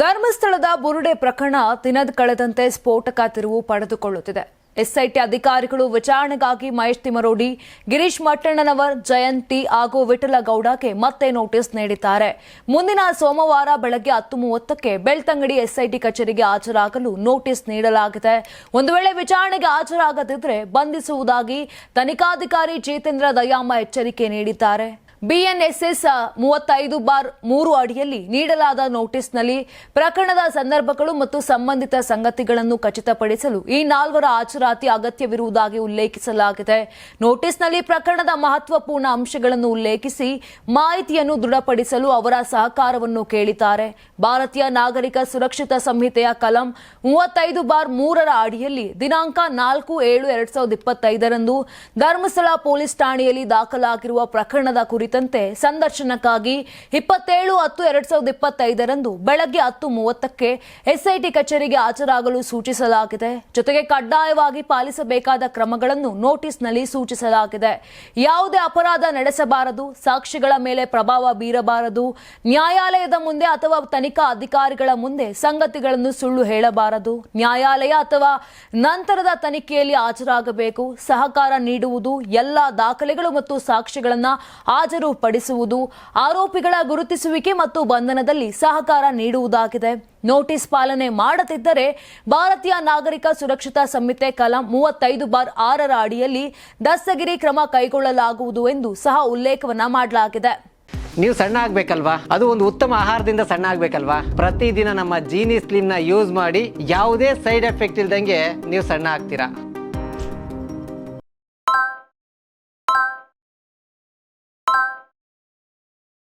ಧರ್ಮಸ್ಥಳದ ಬುರುಡೆ ಪ್ರಕರಣ ದಿನದ ಕಳೆದಂತೆ ಸ್ಫೋಟಕ ತಿರುವು ಪಡೆದುಕೊಳ್ಳುತ್ತಿದೆ. ಎಸ್ಐಟಿ ಅಧಿಕಾರಿಗಳು ವಿಚಾರಣೆಗಾಗಿ ಮಹೇಶ್ ತಿಮರೋಡಿ ಗಿರೀಶ್ ಮಟ್ಟಣ್ಣನವರ್, ಜಯಂತಿ ಹಾಗೂ ವಿಠಲಗೌಡಗೆ ಮತ್ತೆ ನೋಟಿಸ್ ನೀಡಿದ್ದಾರೆ. ಮುಂದಿನ ಸೋಮವಾರ ಬೆಳಗ್ಗೆ ಹತ್ತು ಮೂವತ್ತಕ್ಕೆ ಬೆಳ್ತಂಗಡಿ ಎಸ್ಐಟಿ ಕಚೇರಿಗೆ ಹಾಜರಾಗಲು ನೋಟಿಸ್ ನೀಡಲಾಗಿದೆ. ಒಂದು ವೇಳೆ ವಿಚಾರಣೆಗೆ ಹಾಜರಾಗದಿದ್ದರೆ ಬಂಧಿಸುವುದಾಗಿ ತನಿಖಾಧಿಕಾರಿ ಜಿತೇಂದ್ರ ದಯಾಮ ಎಚ್ಚರಿಕೆ ನೀಡಿದ್ದಾರೆ. ಬಿಎನ್ಎಸ್ಎಸ್ ಮೂವತ್ತೈದು ಬಾರ್ ಮೂರು ಅಡಿಯಲ್ಲಿ ನೀಡಲಾದ ನೋಟಿಸ್ನಲ್ಲಿ ಪ್ರಕರಣದ ಸಂದರ್ಭಗಳು ಮತ್ತು ಸಂಬಂಧಿತ ಸಂಗತಿಗಳನ್ನು ಖಚಿತಪಡಿಸಲು ಈ ನಾಲ್ವರ ಹಾಜರಾತಿ ಅಗತ್ಯವಿರುವುದಾಗಿ ಉಲ್ಲೇಖಿಸಲಾಗಿದೆ. ನೋಟಿಸ್ನಲ್ಲಿ ಪ್ರಕರಣದ ಮಹತ್ವಪೂರ್ಣ ಅಂಶಗಳನ್ನು ಉಲ್ಲೇಖಿಸಿ ಮಾಹಿತಿಯನ್ನು ದೃಢಪಡಿಸಲು ಅವರ ಸಹಕಾರವನ್ನು ಕೇಳಿದ್ದಾರೆ. ಭಾರತೀಯ ನಾಗರಿಕ ಸುರಕ್ಷಿತ ಸಂಹಿತೆಯ ಕಲಂ ಮೂವತ್ತೈದು ಬಾರ್ ಮೂರರ ಅಡಿಯಲ್ಲಿ ದಿನಾಂಕ ನಾಲ್ಕು ಏಳು ಎರಡ್ ಸಾವಿರದ ಇಪ್ಪತ್ತೈದರಂದು ಧರ್ಮಸ್ಥಳ ಪೊಲೀಸ್ ಠಾಣೆಯಲ್ಲಿ ದಾಖಲಾಗಿರುವ ಪ್ರಕರಣದ ಕುರಿತಂತೆ ಸಂದರ್ಶನಕ್ಕಾಗಿ ಇಪ್ಪತ್ತೇಳು ಹತ್ತು ಎರಡ್ ಸಾವಿರದ ಇಪ್ಪತ್ತೈದರಂದು ಬೆಳಗ್ಗೆ ಹತ್ತು ಮೂವತ್ತಕ್ಕೆ ಎಸ್ಐಟಿ ಕಚೇರಿಗೆ ಹಾಜರಾಗಲು ಸೂಚಿಸಲಾಗಿದೆ. ಜೊತೆಗೆ ಕಡ್ಡಾಯವಾಗಿ ಪಾಲಿಸಬೇಕಾದ ಕ್ರಮಗಳನ್ನು ನೋಟಿಸ್ನಲ್ಲಿ ಸೂಚಿಸಲಾಗಿದೆ. ಯಾವುದೇ ಅಪರಾಧ ನಡೆಸಬಾರದು, ಸಾಕ್ಷಿಗಳ ಮೇಲೆ ಪ್ರಭಾವ ಬೀರಬಾರದು, ನ್ಯಾಯಾಲಯದ ಮುಂದೆ ಅಥವಾ ತನಿಖಾ ಅಧಿಕಾರಿಗಳ ಮುಂದೆ ಸಂಗತಿಗಳನ್ನು ಸುಳ್ಳು ಹೇಳಬಾರದು. ನ್ಯಾಯಾಲಯ ಅಥವಾ ನಂತರದ ತನಿಖೆಯಲ್ಲಿ ಹಾಜರಾಗಬೇಕು. ಸಹಕಾರ ನೀಡುವುದು ಎಲ್ಲ ದಾಖಲೆಗಳು ಮತ್ತು ಸಾಕ್ಷಿಗಳನ್ನು ಹಾಜರುಪಡಿಸುವುದು ಆರೋಪಿಗಳ ಗುರುತಿಸುವಿಕೆ ಮತ್ತು ಬಂಧನದಲ್ಲಿ ಸಹಕಾರ ನೀಡುವುದಾಗಿದೆ. ನೋಟಿಸ್ ಪಾಲನೆ ಮಾಡದಿದ್ದರೆ ಭಾರತೀಯ ನಾಗರಿಕ ಸುರಕ್ಷತಾ ಸಂಹಿತೆ ಕಲಂ ಮೂವತ್ತೈದು ಬಾರ್ ಆರರ ಅಡಿಯಲ್ಲಿ ದಸ್ತಗಿರಿ ಕ್ರಮ ಕೈಗೊಳ್ಳಲಾಗುವುದು ಎಂದು ಸಹ ಉಲ್ಲೇಖವನ್ನ ಮಾಡಲಾಗಿದೆ. ನೀವು ಸಣ್ಣ ಆಗ್ಬೇಕಲ್ವಾ? ಅದು ಒಂದು ಉತ್ತಮ ಆಹಾರದಿಂದ ಸಣ್ಣ ಆಗ್ಬೇಕಲ್ವಾ? ಪ್ರತಿದಿನ ನಮ್ಮ ಜೀನಿ ಸ್ಲಿಮ್ನ ಯೂಸ್ ಮಾಡಿ ಯಾವುದೇ ಸೈಡ್ ಎಫೆಕ್ಟ್ ಇಲ್ದಂಗೆ ನೀವು ಸಣ್ಣ ಆಗ್ತೀರಾ?